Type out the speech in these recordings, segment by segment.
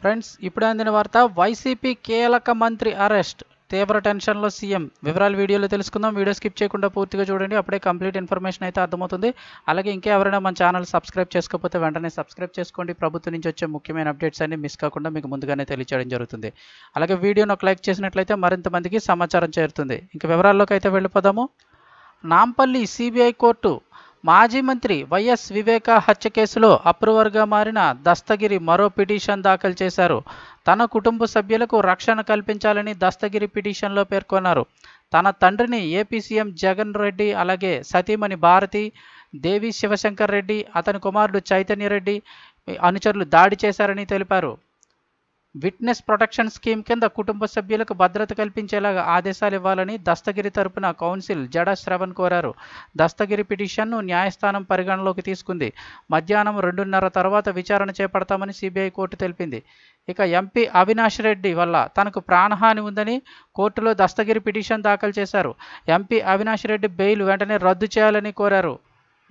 Friends ఇప్పుడు అందిన వార్త వైసీపీ కీలక మంత్రి అరెస్ట్. తీవ్ర టెన్షన్లో సీఎం. వివరాలు వీడియోలో తెలుసుకుందాం. వీడియో స్కిప్ చేయకుండా పూర్తిగా చూడండి. అప్పుడే కంప్లీట్ ఇన్ఫర్మేషన్ అయితే అర్థమవుతుంది. అలాగే ఇంకా ఎవరైనా మన ఛానల్ సబ్స్క్రైబ్ చేసుకోకపోతే వెంటనే సబ్స్క్రైబ్ చేసుకోండి. ప్రభుత్వం నుంచి వచ్చే ముఖ్యమైన అప్డేట్స్ అన్ని మిస్ కాకుండా మీకు ముందుగానే తెలియచేయడం జరుగుతుంది. అలాగే వీడియోను ఒక లైక్ చేసినట్లయితే మరింత మందికి సమాచారం చేరుతుంది. ఇంకా వివరాల్లోకి అయితే వెళ్ళిపోదాము. నాంపల్లి సిబిఐ కోర్టు మాజీ మంత్రి వైఎస్ వివేక హత్య కేసులో అప్రూవర్గా మారిన దస్తగిరి మరో పిటిషన్ దాఖలు చేశారు. తన కుటుంబ సభ్యులకు రక్షణ కల్పించాలని దస్తగిరి పిటిషన్లో పేర్కొన్నారు. తన తండ్రిని ఏపీ సీఎం జగన్ రెడ్డి అలాగే సతీమణి భారతి దేవి శివశంకర్ రెడ్డి అతని కుమారుడు చైతన్య రెడ్డి అనుచరులు దాడి చేశారని తెలిపారు. విట్నెస్ ప్రొటెక్షన్ స్కీమ్ కింద కుటుంబ సభ్యులకు భద్రత కల్పించేలాగా ఆదేశాలు ఇవ్వాలని దస్తగిరి తరపున కౌన్సిల్ జడ శ్రవణ్ కోరారు. దస్తగిరి పిటిషన్ను న్యాయస్థానం పరిగణలోకి తీసుకుంది. మధ్యాహ్నం రెండున్నర తర్వాత విచారణ చేపడతామని సిబిఐ కోర్టు తెలిపింది. ఇక ఎంపీ అవినాష్ రెడ్డి వల్ల తనకు ప్రాణహాని ఉందని కోర్టులో దస్తగిరి పిటిషన్ దాఖలు చేశారు. ఎంపీ అవినాష్ రెడ్డి బెయిల్ వెంటనే రద్దు చేయాలని కోరారు.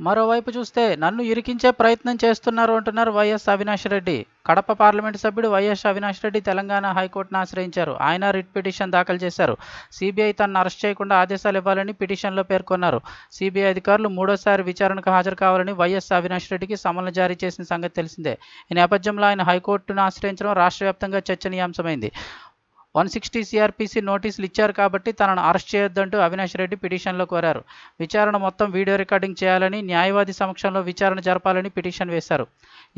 మరోవైపు చూస్తే నన్ను ఇరికించే ప్రయత్నం చేస్తున్నారు అంటున్నారు వైఎస్ అవినాష్ రెడ్డి. కడప పార్లమెంటు సభ్యుడు వైఎస్ అవినాష్ రెడ్డి తెలంగాణ హైకోర్టును ఆశ్రయించారు. ఆయన రిట్ పిటిషన్ దాఖలు చేశారు. సిబిఐ తనను అరెస్ట్ చేయకుండా ఆదేశాలు ఇవ్వాలని పిటిషన్లో పేర్కొన్నారు. సిబిఐ అధికారులు మూడోసారి విచారణకు హాజరు కావాలని వైఎస్ అవినాష్ రెడ్డికి సమన్లు జారీ చేసిన సంగతి తెలిసిందే. ఈ నేపథ్యంలో ఆయన హైకోర్టును ఆశ్రయించడం రాష్ట్ర వ్యాప్తంగా చర్చనీయాంశమైంది. వన్ సిక్స్టీ సిఆర్పిసి నోటీసులు ఇచ్చారు కాబట్టి తనను అరెస్ట్ చేయొద్దంటూ అవినాష్ రెడ్డి పిటిషన్లో కోరారు. విచారణ మొత్తం వీడియో రికార్డింగ్ చేయాలని న్యాయవాది సమక్షంలో విచారణ జరపాలని పిటిషన్ వేశారు.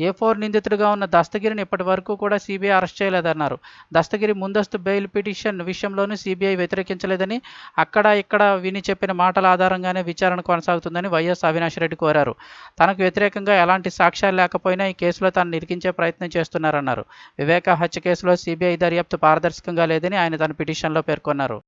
ఏ ఫోర్ నిందితుడిగా ఉన్న దస్తగిరిని ఇప్పటి వరకు కూడా సిబిఐ అరెస్ట్ చేయలేదన్నారు. దస్తగిరి ముందస్తు బెయిల్ పిటిషన్ విషయంలోనూ సిబిఐ వ్యతిరేకించలేదని అక్కడ ఇక్కడ విని చెప్పిన మాటల ఆధారంగానే విచారణ కొనసాగుతుందని వైఎస్ అవినాష్ రెడ్డి కోరారు. తనకు వ్యతిరేకంగా ఎలాంటి సాక్ష్యాలు లేకపోయినా ఈ కేసులో తాను నిరికించే ప్రయత్నం చేస్తున్నారన్నారు. వివేక హత్య కేసులో సిబిఐ దర్యాప్తు పారదర్శకంగా లేదని ఆయన తన పిటిషన్లో పేర్కొన్నారు.